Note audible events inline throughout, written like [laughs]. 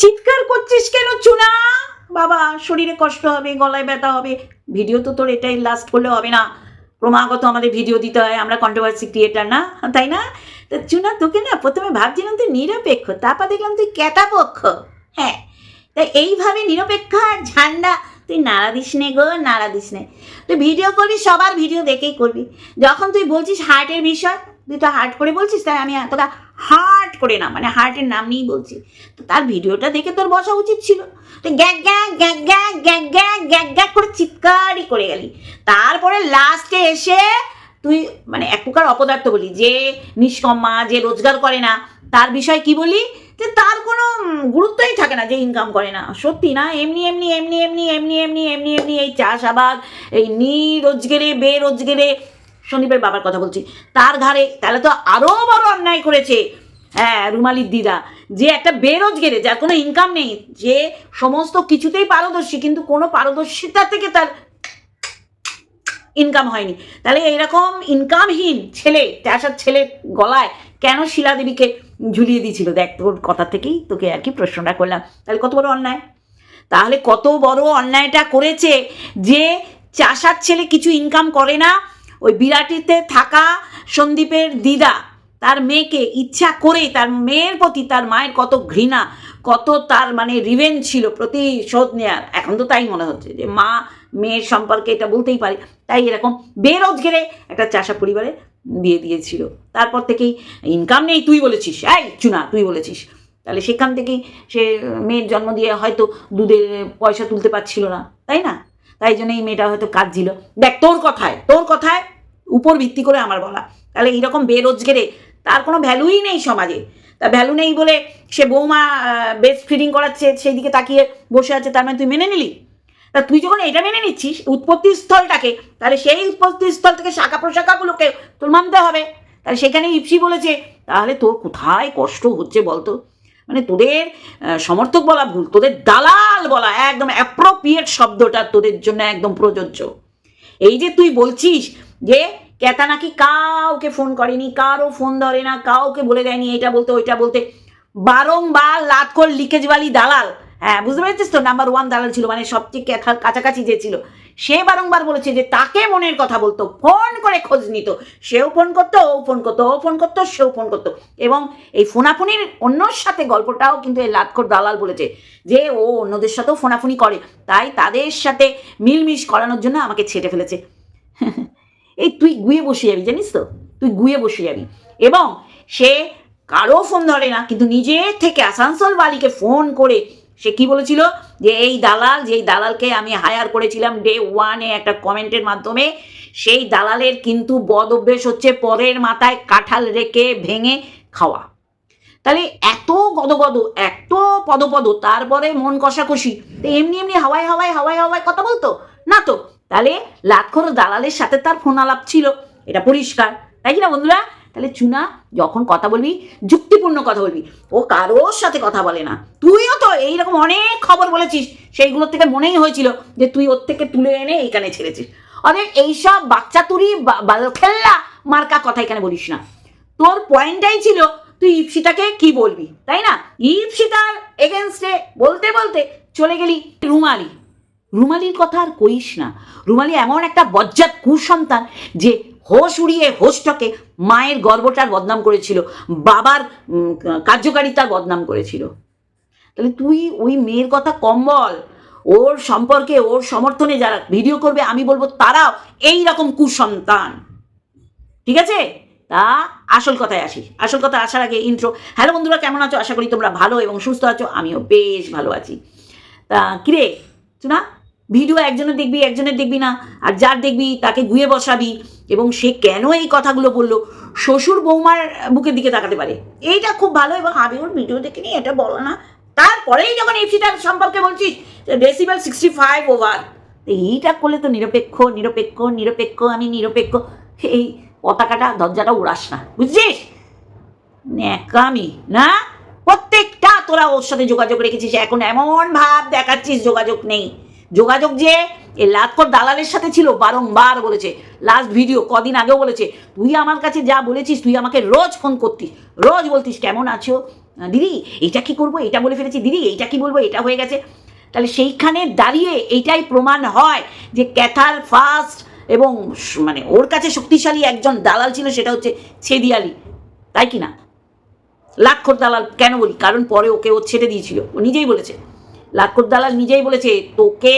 চিৎকার করছিস কেন, চুনা? বাবা, শরীরে কষ্ট হবে, গলায় ব্যথা হবে। ভিডিও তো তোর এটাই লাস্ট করলে হবে না। ক্রমাগত আমাদের ভিডিও দিতে হয়, আমরা কন্ট্রোভার্সি ক্রিয়েটার না, তাই না? তা চুনা, তোকে না প্রথমে ভাবছিলাম তুই নিরপেক্ষ, তারপর দেখলাম তুই ক্যাটাপক্ষ। হ্যাঁ তা এইভাবে নিরপেক্ষ আর ঝান্ডা, তুই নাড়া দিস নে গো, নাড়া দিস নে। তুই ভিডিও করবি, সবার ভিডিও দেখেই করবি। যখন তুই বলছিস হার্টের বিষয়, তুই তো হার্ট করে বলছিস, তাই আমি হার্ট করে না মানে হার্টের নাম নিয়েই বলছি। তো তার ভিডিওটা দেখে তোর বসা উচিত ছিল। তুই গ্যাগ গ্যাগ গ্যাগ গ্যাগ গ্যাগ গ্যাগ গ্যাগ গ্যাগ করে চিৎকারই করে গেলি। তারপরে লাস্টে এসে তুই মানে এক প্রকার অপদার্থ বলি, যে নিষ্কম্মা যে রোজগার করে না, তার বিষয় কি বলি? যে তার কোনো গুরুত্বই থাকে না, যে ইনকাম করে না। সত্যি না, এমনি এমনি এমনি এমনি এমনি এমনি এমনি এমনি এই চাষাবাদ, এই নি রোজগেরে বেরোজগেরে সন্দীপের বাবার কথা বলছি। তার ঘাড়ে, তাহলে তো আরও বড় অন্যায় করেছে। হ্যাঁ রুমালির দিদা। যে একটা বেরোজগেরে, যার কোনো ইনকাম নেই, যে সমস্ত কিছুতেই পারদর্শী, কিন্তু কোনো পারদর্শিতা থেকে তার ইনকাম হয়নি। তাহলে এইরকম ইনকামহীন ছেলে, চাষার ছেলের গলায় কেন শিলা দেবীকে ঝুলিয়ে দিয়েছিল? দেখ, তোর কথা থেকেই তোকে আর কি প্রশ্নটা করলাম। তাহলে কত বড় অন্যায়? তাহলে কত বড় অন্যায়টা করেছে যে চাষার ছেলে কিছু ইনকাম করে না? ওই বিরাটিতে থাকা সন্দীপের দিদা তার মেয়েকে ইচ্ছা করেই, তার মেয়ের প্রতি তার মায়ের কত ঘৃণা, কত তার মানে রিভেঞ্জ ছিল প্রতিশোধ নেয়ার। এখন তো তাই মনে হচ্ছে যে মা মেয়ের সম্পর্কে এটা বলতেই পারে। তাই এরকম বেরোজগেরে একটা চাষা পরিবারে বিয়ে দিয়েছিল। তারপর থেকেই ইনকাম নেই, তুই বলেছিস। এই চুনা, তুই বলেছিস। তাহলে সেখান থেকেই সে মেয়ের জন্ম দিয়ে হয়তো দুধের পয়সা তুলতে পারছিল না, তাই না? তাই জন্য এই মেয়েটা হয়তো কাঁদছিল। দেখ, তোর কথায় তোর কথায় উপর ভিত্তি করে আমার বলা। তাহলে এইরকম বেরোজগেরে তার কোনো ভ্যালুই নেই সমাজে। তা ভ্যালু নেই বলে সে বৌমা বেস্ট ফিডিং করাচ্ছে সেই দিকে তাকিয়ে বসে আছে, তার মানে তুই মেনে নিলি? তা তুই যখন এটা মেনে নিচ্ছিস, উৎপত্তি স্থলটাকে, তাহলে সেই উৎপত্তি স্থল থেকে শাখা প্রশাখাগুলোকে তোর মানতে হবে। তাহলে সেখানে ইপসি বলেছে, তাহলে তোর কোথায় কষ্ট হচ্ছে বলতো? মানে তোদের সমর্থক বলা ভুল, তোদের দালাল বলা, একদম অ্যাপ্রোপ্রিয়েট শব্দটা তোদের জন্য একদম প্রযোজ্য। এই যে তুই বলছিস যে ক্যাতা নাকি কাউকে ফোন করেনি কারও ফোন ধরে না, কাউকে বলে দেয়নি এটা বলতে, ওইটা বলতে। বারংবার লাতকর লিকেজওয়ালি দালাল। হ্যাঁ বুঝতে পেরেছিস তো? নাম্বার ওয়ান দালাল ছিল মানে সবচেয়ে ক্যাথা- কাছাকাছি যে ছিল। সে বারংবার বলেছে যে তাকে মনের কথা বলতো ফোন করে খোঁজ নিত। সেও ফোন করতো, ও ফোন করতো, ও ফোন করতো, সেও ফোন করতো। এবং এই ফোনাফুনির অন্যর সাথে গল্পটাও কিন্তু এই লাতকর দালাল বলেছে যে ও অন্যদের সাথেও ফোনাফুনি করে। তাই তাদের সাথে মিলমিশ করানোর জন্য আমাকে ছেটে ফেলেছে। [laughs] এই তুই গুয়ে বসে যাবি, জানিস তো? তুই গুয়ে বসে যাবি। এবং সে কারও ফোন ধরে না, কিন্তু নিজের থেকে আসানসোল বালিকে ফোন করে সে কি বলেছিল? যে এই দালাল যেই দালালকে আমি হায়ার করেছিলাম ডে ওয়ানে একটা কমেন্টের মাধ্যমে, সেই দালালের কিন্তু বদ অভ্যেস হচ্ছে পরের মাথায় কাঁঠাল রেখে ভেঙে খাওয়া। তাহলে এত গদগদ, এত পদপদ, তারপরে মন কষাকষি এমনি এমনি হাওয়ায় হাওয়ায় হাওয়ায় হাওয়ায় কথা বলতো? না তো? তাহলে লাটখোর দালালের সাথে তার ফোন আলাপ ছিল। এটা পরিষ্কার, তাই কি না বন্ধুরা? তাহলে চুনা, যখন কথা বলবি, যুক্তিপূর্ণ কথা বলবি, ও কারোর সাথে কথা বলে না। তুইও তো এইরকম অনেক খবর বলেছিস সেইগুলোর থেকে মনেই হয়েছিল যে তুই ওর থেকে তুলে এনে এইখানে ছেড়েছিস। অরে এইসব বাচ্চা তুরি খেললা মার্কা কথা এখানে বলিস না। তোর পয়েন্টটাই ছিল, তুই ইপসিতাকে কি বলবি, তাই না? ইপসিতার এগেনস্টে বলতে বলতে চলে গেলি রুমালি। রুমালির কথা আর কইস না। রুমালি এমন একটা বজ্জাত কুসন্তান যে হোশ উড়িয়ে হোশটাকে মায়ের গর্বটার বদনাম করেছিল, বাবার কার্যকারিতার বদনাম করেছিল। তাহলে তুই ওই মেয়ের কথা কম বল। ওর সম্পর্কে, ওর সমর্থনে যারা ভিডিও করবে, আমি বলব তারাও এই রকম কুসন্তান। ঠিক আছে? তা আসল কথায় আসি। আসল কথা আসার আগে ইন্ট্রো হ্যালো বন্ধুরা, কেমন আছো? আশা করি তোমরা ভালো এবং সুস্থ আছো। আমিও বেশ ভালো আছি। তা কিরে না ভিডিও একজনের দেখবি একজনের দেখবি না, আর যার দেখবি তাকে গুয়ে বসাবি। এবং সে কেন এই কথাগুলো বলল? শ্বশুর বৌমার বুকের দিকে তাকাতে পারে। এইটা খুব ভালো এবং আমি ওর ভিডিও দেখে নিই, এটা বলো না। তারপরেই যখন এফসিটার সম্পর্কে বলছিস ডেসিবেল সিক্সটি ফাইভ ওভার এইটা করলে তো নিরপেক্ষ নিরপেক্ষ নিরপেক্ষ, আমি নিরপেক্ষ। এই পতাকাটা, দরজাটা উড়াস না। বুঝছিস? ন্যাকামি, না? প্রত্যেকটা তোরা ওর সাথে যোগাযোগ রেখেছিস। এখন এমন ভাব দেখাচ্ছিস, যোগাযোগ নেই। যোগাযোগ যে, এ লাতকর দালালের সাথে ছিল বারংবার বলেছে। লাস্ট ভিডিও কদিন আগেও বলেছে। তুই আমার কাছে যা বলেছিস, তুই আমাকে রোজ ফোন করতিস, রোজ বলতিস, কেমন আছো? দিদি এটা কি করব? এটা বলে ফেলেছি, দিদি, এইটা কি বলব? এটা হয়ে গেছে। তাহলে সেইখানে দাঁড়িয়ে এইটাই প্রমাণ হয় যে ক্যাথার ফার্স্ট এবং মানে ওর কাছে শক্তিশালী একজন দালাল ছিল, সেটা হচ্ছে ছেদিয়ালি তাই কি না? লাক্ষর দালাল, কেন বলি? কারণ পরে ওকে ও ছেড়ে দিয়েছিল। ও নিজেই বলেছে। লাক্ষর দালাল নিজেই বলেছে, তোকে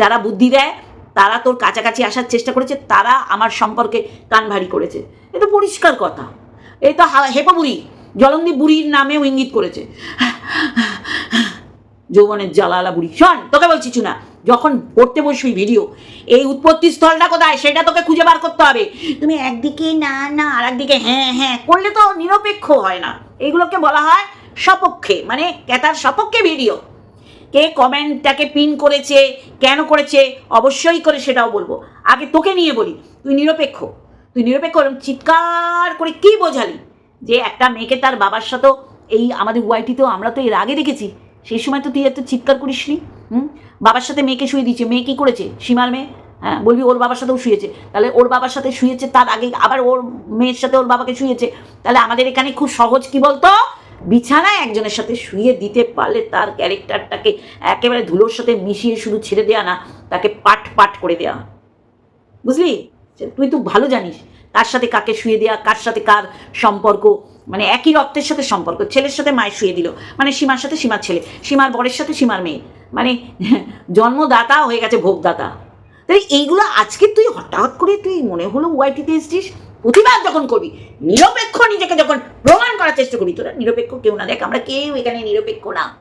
যারা বুদ্ধি দেয়, তারা তোর কাছাকাছি আসার চেষ্টা করেছে, তারা আমার সম্পর্কে কান ভারী করেছে। এ তো পরিষ্কার কথা। এই তো হেপা বুড়ি জলঙ্গি বুড়ির নামেও ইঙ্গিত করেছে। যৌবনের জ্বালালা বুড়ি, শোন, তোকে বলছি না যখন পড়তে বসবি ভিডিও, এই উৎপত্তি স্থলটা কোথায়? সেটা তোকে খুঁজে বার করতে হবে। তুমি একদিকে না না আর একদিকে হ্যাঁ হ্যাঁ করলে তো নিরপেক্ষ হয় না। এইগুলোকে বলা হয় সপক্ষে মানে ক্যাতার সপক্ষে ভিডিও। কে কমেন্টটাকে পিন করেছে, কেন করেছে, অবশ্যই করে সেটাও বলব। আগে তোকে নিয়ে বলি, তুই নিরপেক্ষ। তুই নিরপেক্ষ চিৎকার করে কি বোঝালি? যে একটা মেয়েকে তার বাবার সাথেও, এই আমাদের ওয়াইটিতেও আমরা তো এর আগে দেখেছি, সেই সময় তো তুই এত চিৎকার করিসনি? হুম? বাবার সাথে মেয়েকে শুয়ে দিয়েছে, মেয়ে কী করেছে? সীমার মেয়ে? হ্যাঁ বলবি ওর বাবার সাথেও শুয়েছে। তাহলে ওর বাবার সাথে শুয়েছে তার আগে আবার ওর মেয়ের সাথে ওর বাবাকে শুয়েছে। তাহলে আমাদের এখানে খুব সহজ কি বলতো? বিছানায় একজনের সাথে শুয়ে দিতে পারলে তার ক্যারেক্টারটাকে একেবারে ধুলোর সাথে মিশিয়ে শুধু ছেড়ে দেওয়া না, তাকে পাট পাট করে দেওয়া বুঝলি? তুই তো ভালো জানিস কার সাথে কাকে শুয়ে দেওয়া কার সাথে কার সম্পর্ক মানে একই রক্তের সাথে সম্পর্ক, ছেলের সাথে মায়ের শুয়ে দিল মানে সীমার সাথে সীমার ছেলে, সীমার বরের সাথে সীমার মেয়ে মানে [laughs] জন্মদাতা হয়ে গেছে ভোগদাতা। তাই এইগুলো আজকে তুই হঠাৎ করে তুই মনে হলো ওয়াইটিতে এসছিস? প্রতিবাদ যখন করবি, নিরপেক্ষ নিজেকে যখন প্রমাণ করার চেষ্টা করবি, তোরা নিরপেক্ষ কেউ না। দেখ, আমরা কেউ এখানে নিরপেক্ষ না।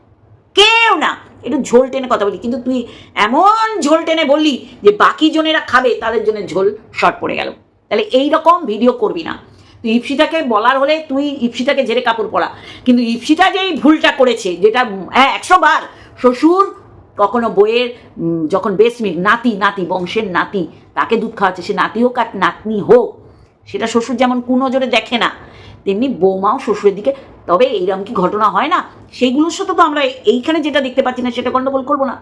কেউ না। একটু ঝোল টেনে কথা বলি। কিন্তু তুই এমন ঝোল টেনে বললি যে বাকি জনেরা খাবে, তাদের জন্য ঝোল শর্ট পড়ে গেল। তাহলে এই রকম ভিডিও করবি না। তুই ইপসিটাকে বলার হলে তুই ইপসিটাকে ঝেড়ে কাপড় পরা। কিন্তু ইপসিটা যে এই ভুলটা করেছে, যেটা হ্যাঁ একশো বার, শ্বশুর কখনো বইয়ের যখন বেসমিট নাতি নাতি, বংশের নাতি, তাকে দুধ খাওয়াচ্ছে, সে নাতি হোক আর নাতনি হোক সেটা শ্বশুর যেমন কুনজরে দেখে না, তেমনি বৌমাও শ্বশুরের দিকে, তবে এইরকম কি ঘটনা হয় না? সেইগুলোর সাথে তো আমরা এইখানে যেটা দেখতে পাচ্ছি না, সেটা গণ্ডগোল করব না।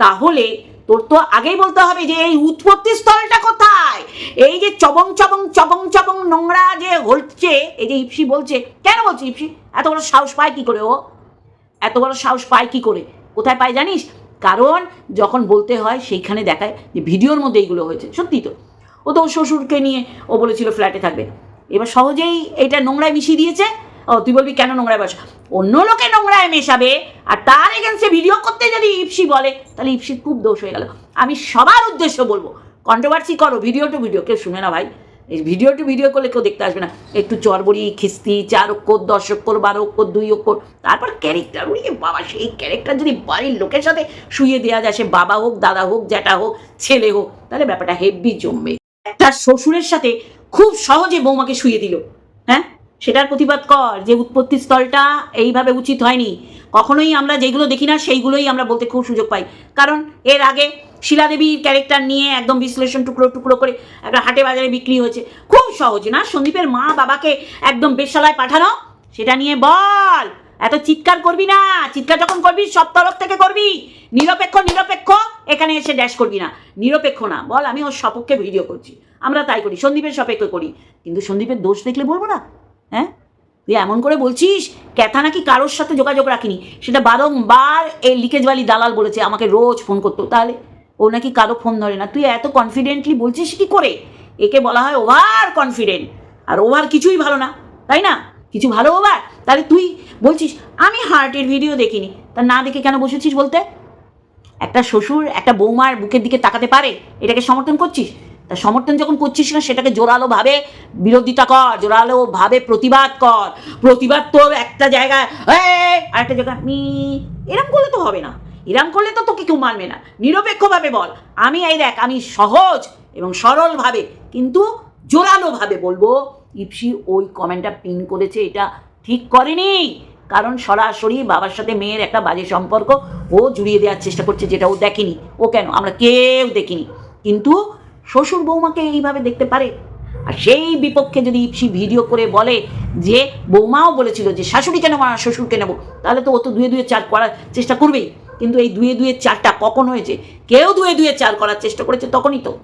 তাহলে তোর তো আগেই বলতে হবে যে এই উৎপত্তি স্থলটা কোথায়? এই যে চবং চবং চবং চবং নোংরা যে হচ্ছে, এই যে ইপসি বলছে, কেন বলছে ইপসি? এত বড় সাহস পায় কি করে ও? এত বড় সাহস পায় কি করে? কোথায় পায় জানিস? কারণ যখন বলতে হয় সেইখানে দেখায় যে ভিডিওর মধ্যে এইগুলো হয়েছে সত্যি তো। ও তো শ্বশুরকে নিয়ে ও বলেছিল ফ্ল্যাটে থাকবে। এবার সহজেই এটা নোংরায় মিশিয়ে দিয়েছে। ও, তুই বলবি কেন নোংরায় বসা? অন্য লোকে নোংরায় মেশাবে আর তার এগেন্সে ভিডিও করতে যদি ইপসি বলে, তাহলে ইপসির খুব দোষ হয়ে গেল। আমি সবার উদ্দেশ্য বলব কন্ট্রোভার্সি করো ভিডিও টু ভিডিও কেউ শুনে না ভাই। এই ভিডিও টু ভিডিও করলে কেউ দেখতে আসবে না। একটু চরবড়ি খিস্তি, চার অক্ষর, দশ অক্ষর, বারো অক্ষর, দুই অক্ষর, তারপর ক্যারেক্টার উড়িয়ে বাবা, সেই ক্যারেক্টার যদি বাড়ির লোকের সাথে শুয়ে দেওয়া যায়, সে বাবা হোক, দাদা হোক, জ্যাঠা হোক, ছেলে হোক, তাহলে ব্যাপারটা হেভি জমবে। তার শ্বশুরের সাথে খুব সহজে বৌমাকে শুয়ে দিল। হ্যাঁ? সেটার প্রতিবাদ কর যে উৎপত্তি স্থলটা এইভাবে উচিত হয়নি। কখনোই আমরা যেগুলো দেখি না, সেইগুলোই আমরা বলতে খুব সুযোগ পাই। কারণ এর আগে শিলাদেবীর ক্যারেক্টার নিয়ে একদম বিশ্লেষণ টুকরো টুকরো করে একটা হাটে বাজারে বিক্রি হয়েছে। খুব সহজ না? সন্দীপের মা বাবাকে একদম বেশালায় পাঠানো, সেটা নিয়ে বল। এত চিৎকার করবি না। চিৎকার যখন করবি, সব তরফ থেকে করবি। নিরপেক্ষ নিরপেক্ষ, এখানে এসে ড্যাশ করবি না। নিরপেক্ষ না। বল, আমি ওর সপক্ষে ভিডিও করছি। আমরা তাই করি, সন্দীপের সপক্ষে করি। কিন্তু সন্দীপের দোষ দেখলে বলব না? হ্যাঁ? তুই এমন করে বলছিস, ক্যাথা নাকি কারোর সাথে যোগাযোগ রাখিনি? সেটা বারংবার এই লিকেজওয়ালি দালাল বলেছে, আমাকে রোজ ফোন করতো। তাহলে ও নাকি কারও ফোন ধরে না। তুই এত কনফিডেন্টলি বলছিস কি করে? একে বলা হয় ওভার কনফিডেন্ট আর ওভার কিছুই ভালো না, তাই না? কিছু ভালো ওভার তাহলে তুই বলছিস আমি হার্টের ভিডিও দেখিনি। তা না দেখে কেন বসেছিস বলতে? একটা শ্বশুর একটা বৌমার বুকের দিকে তাকাতে পারে এটাকে সমর্থন করছিস? তা সমর্থন যখন করছিস না সেটাকে জোরালো ভাবে বিরোধিতা কর জোরালো ভাবে প্রতিবাদ কর। প্রতিবাদ তো একটা জায়গায় "এই", আরেকটা জায়গায় মি এরম করলে তো হবে না। এরম করলে তো তোকে কেউ মানবে না। নিরপেক্ষভাবে বল। আমি এই দেখ আমি সহজ এবং সরলভাবে কিন্তু জোরালোভাবে বলব। ইপসি ওই কমেন্টটা পিন করেছে এটা ঠিক করেনি। কারণ সরাসরি বাবার সাথে মেয়ের একটা বাজে সম্পর্ক, ও জুড়িয়ে দেওয়ার চেষ্টা করছে যেটা ও দেখেনি। ও কেন? আমরা কেউ দেখিনি। কিন্তু শ্বশুর বৌমাকে এইভাবে দেখতে পারে? আর সেই বিপক্ষে যদি ইপসি ভিডিও করে বলে যে বৌমাও বলেছিল যে শাশুড়ি কেন না শ্বশুরকে নেব? তাহলে তো ও তো দুয়ে দুয়ে চার করার চেষ্টা করবেই। কিন্তু এই দুয়ে দুয়ে চারটা কখন হয়েছে? কেউ দুয়ে দুয়ে চার করার চেষ্টা করেছে তখনই তো।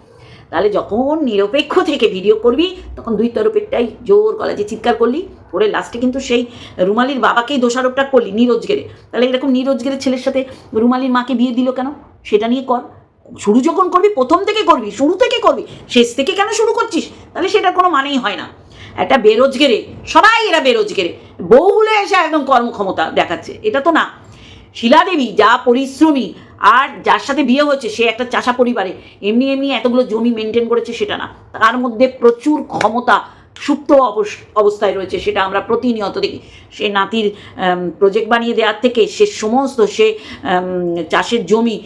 তাহলে যখন নিরপেক্ষ থেকে ভিডিও করবি, তখন দুই তরফেরটাই জোর যে চিৎকার করলি করে লাস্টে কিন্তু সেই রুমালির বাবাকেই দোষারোপটা করলি নিরোজগেরে তাহলে এরকম নিরোজগেরের ছেলের সাথে রুমালির মাকে বিয়ে দিল কেন? সেটা নিয়ে কর। শুরু যখন করবি, প্রথম থেকে করবি, শুরু থেকে করবি, শেষ থেকে কেন শুরু করছিস? তাহলে সেটার কোনো মানেই হয় না। একটা বেরোজগেরে, সবাই এরা বেরোজগেরে। বউগুলো এসে একদম কর্মক্ষমতা দেখাচ্ছে। এটা তো না। শিলাদেবী, যা পরিশ্রমী আর যার সাথে বিয়ে হচ্ছে সে একটা চাষা পরিবারে, এমনি এমনি এতগুলো জমি মেনটেন করেছে সেটা না। তার মধ্যে প্রচুর ক্ষমতা, সুপ্ত অবস- অবস্থায় রয়েছে সেটা আমরা প্রতিনিয়ত দেখি। সে নাতির প্রজেক্ট বানিয়ে দেওয়ার থেকে সে সমস্ত সে চাষের জমি,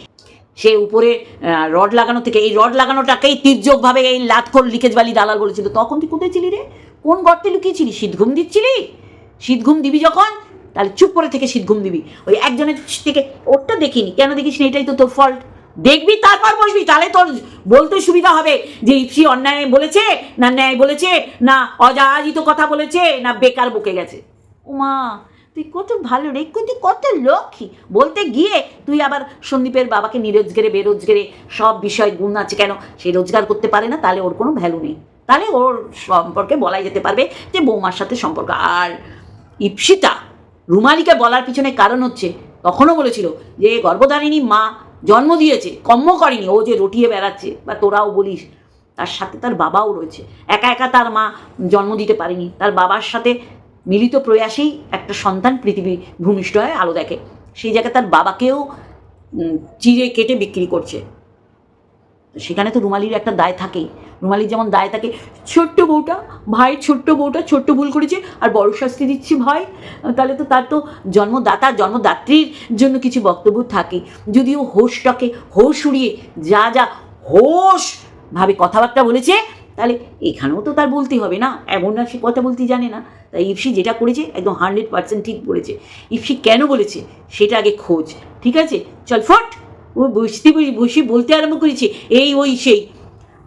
সে উপরে রড লাগানো থেকে, এই রড লাগানোটাকেই তির্যকভাবে এই লাতখোর লিকেজ বালি দালাল বলেছিল। তখন তুই কোথায় ছিলি রে? কোন গর্তে লুকিয়েছিলি? শীত ঘুম দিচ্ছিলি? শীত ঘুম দিবি যখন? তাহলে চুপ করে থেকে শীত ঘুম দিবি। ওই একজনের থেকে, ওরটা দেখিনি। কেন দেখিস না? এটাই তো তোর ফল্ট দেখবি, তারপর বসবি। তাহলে তোর বলতে সুবিধা হবে যে ইপসি অন্যায় বলেছে, না ন্যায় বলেছে, না অজাহিত কথা বলেছে, না বেকার বকে গেছে। উমা, তুই কত ভালো রে। কিন্তু কত লক্ষ্মী। বলতে গিয়ে তুই আবার সন্দীপের বাবাকে নিরোজগারে, বেরোজগারে সব বিষয় গুণ আছে কেন? সে রোজগার করতে পারে না, তাহলে ওর কোনো ভ্যালু নেই। তাহলে ওর সম্পর্কে বলাই যেতে পারবে যে বৌমার সাথে সম্পর্ক। আর ইপসিতা রুমালিকে বলার পিছনে কারণ হচ্ছে, তখনও বলেছিল যে গর্ভধারিণী মা জন্ম দিয়েছে কম্ম করেনি, ও যে রটিয়ে বেড়াচ্ছে, বা তোরাও বলিস, তার সাথে তার বাবাও রয়েছে। একা একা তার মা জন্ম দিতে পারেনি, তার বাবার সাথে মিলিত প্রয়াসেই একটা সন্তান পৃথিবী ভূমিষ্ঠ হয় আলো দেখে। সেই জায়গায় তার বাবাকেও চিরে কেটে বিক্রি করছে। সেখানে তো রুমালির একটা দায় থাকেই। রুমালির যেমন দায় থাকে, ছোট্ট বউটা, ভাই, ছোট্ট বউটা, ছোট্ট ভুল করেছে, আর বড় শাস্তি দিচ্ছি ভাই। তাহলে তো তার তো জন্মদাতা, জন্মদাত্রীর জন্য কিছু বক্তব্য থাকে। যদিও হোসটাকে হোস উড়িয়ে যা যা হোস ভাবে কথাবার্তা বলেছে, তাহলে এখানেও তো তার বলতে হবে না। এমন না সে কথা বলতে জানে না। তাই ইফসি যেটা করেছে, একদম হান্ড্রেড পার্সেন্ট ঠিক বলেছে। ইফসি কেন বলেছে, সেটা আগে খোঁজ। ঠিক আছে? চল, ফট! ও বসতে বসে বসে বলতে আরম্ভ করেছে, এই ওই সেই।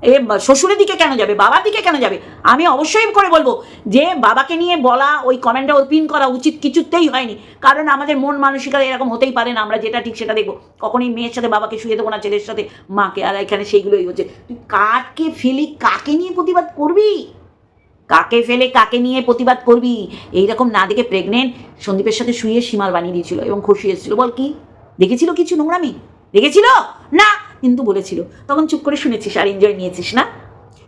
এ শ্বশুরের দিকে কেন যাবে? বাবার দিকে কেন যাবে? আমি অবশ্যই করে বলব যে, বাবাকে নিয়ে বলা, ওই কমেন্টটা ওপিন করা উচিত কিছুতেই হয়নি। কারণ আমাদের মন মানসিকতা এরকম হতেই পারে না, আমরা যেটা ঠিক সেটা দেখব। কখনোই মেয়ের সাথে বাবাকে শুয়ে দেবো না, ছেলের সাথে, মাকে, আর এখানে সেইগুলোই হচ্ছে। তুই কাকে ফেলি কাকে নিয়ে প্রতিবাদ করবি? কাকে ফেলে কাকে নিয়ে প্রতিবাদ করবি? এইরকম না দেখে প্রেগনেন্ট সন্দীপের সাথে শুয়ে সীমার বানিয়ে দিয়েছিল এবং খুশি এসেছিল। বল কি? দেখেছিল কিছু নোংরামি? দেখেছিল? না, কিন্তু বলেছিল। তখন চুপ করে শুনেছিস আর এনজয় নিয়েছিস না?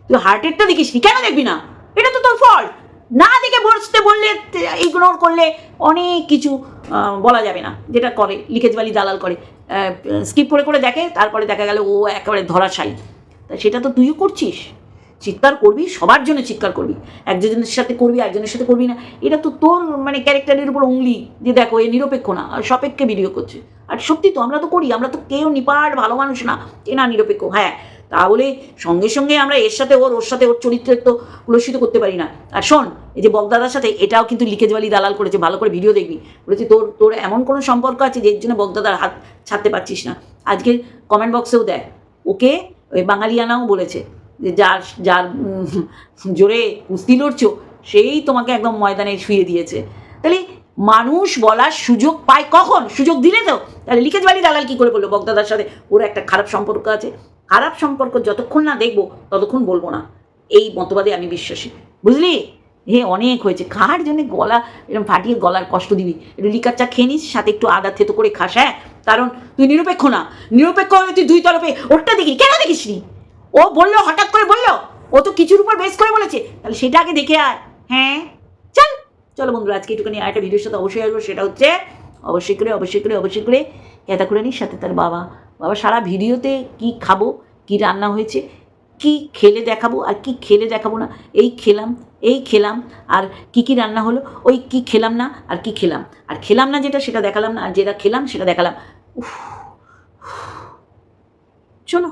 তুই হার্টেরটা দেখিস নি কেন দেখবি না? এটা তো তোর ফল্ট না দেখে বসতে বললে ইগনোর করলে অনেক কিছু বলা যাবে না। যেটা করে, লিখেজ বালি দালাল করে। স্কিপ করে করে দেখে, তারপরে দেখা গেল ও একেবারে ধরাশায়ী। তা সেটা তো তুইও করছিস। চিৎকার করবি, সবার জন্য চিৎকার করবি। একজনের সাথে করবি, একজনের সাথে করবি না। এটা তো তোর মানে ক্যারেক্টারের উপর উংলি যে দেখো, এ নিরপেক্ষ না, আর সপেক্ষে ভিডিও করছে। আর সত্যি তো আমরা তো করি, আমরা তো কেউ নিপাট ভালো মানুষ না এ না, নিরপেক্ষ হ্যাঁ। তাহলে সঙ্গে সঙ্গে আমরা এর সাথে ওর ওর সাথে ওর চরিত্রের তো কুলসিত করতে পারি না। আর শোন, এই যে বগদাদার সাথে, এটাও কিন্তু লিকেজওয়ালি দালাল করেছে, ভালো করে ভিডিও দেখবি। বলেছি, তোর তোর এমন কোনো সম্পর্ক আছে যে জন্য বগদাদার হাত ছাড়তে পারছিস না। আজকে কমেন্ট বক্সেও দেয় ওকে, ওই বাঙালিয়ানাও বলেছে যার যার জোরে কুস্তি লড়ছো, সেই তোমাকে একদম ময়দানে শুয়ে দিয়েছে। তাহলে মানুষ বলার সুযোগ পায় কখন? সুযোগ দিলে তো। তাহলে লিকেজ বাড়ি দালাল কী করে বলল? বগদাদার সাথে ওর একটা খারাপ সম্পর্ক আছে। খারাপ সম্পর্ক যতক্ষণ না দেখব, ততক্ষণ বলব না। এই মতবাদে আমি বিশ্বাসী। বুঝলি? হে, অনেক হয়েছে। কার জন্য গলা এরকম ফাটিয়ে গলার কষ্ট দিবি? একটু লিকার চা খেয়ে নিস, সাথে একটু আদা থেতো করে খাস হ্যাঁ? কারণ তুই নিরপেক্ষ না। নিরপেক্ষ হলে তুই দুই তরফে, ওরটা দেখি, কেন দেখিস নি ও বলল, হঠাৎ করে বলল, ও তো কিছুর উপর বেস করে বলেছে, তাহলে সেটা আগে দেখে আয়। হ্যাঁ? চল। চলো বন্ধুরা, আজকে একটুখানি আরেকটা ভিডিওর সাথে অবশ্যই আসব, সেটা হচ্ছে অবশ্যই করে অবশ্যই করে অবশ্যই করে কেতা করে নিস সাথে তার বাবা। বাবা, সারা ভিডিওতে কি খাব, কি রান্না হয়েছে, কি খেলে দেখাবো আর কি খেলে দেখাবো না, এই খেলাম এই খেলাম, আর কি কি রান্না হলো, ওই কি খেলাম না, আর কি খেলাম। আর খেলাম না যেটা, সেটা দেখালাম না, আর যেটা খেলাম, সেটা দেখালাম। উফ। চলো।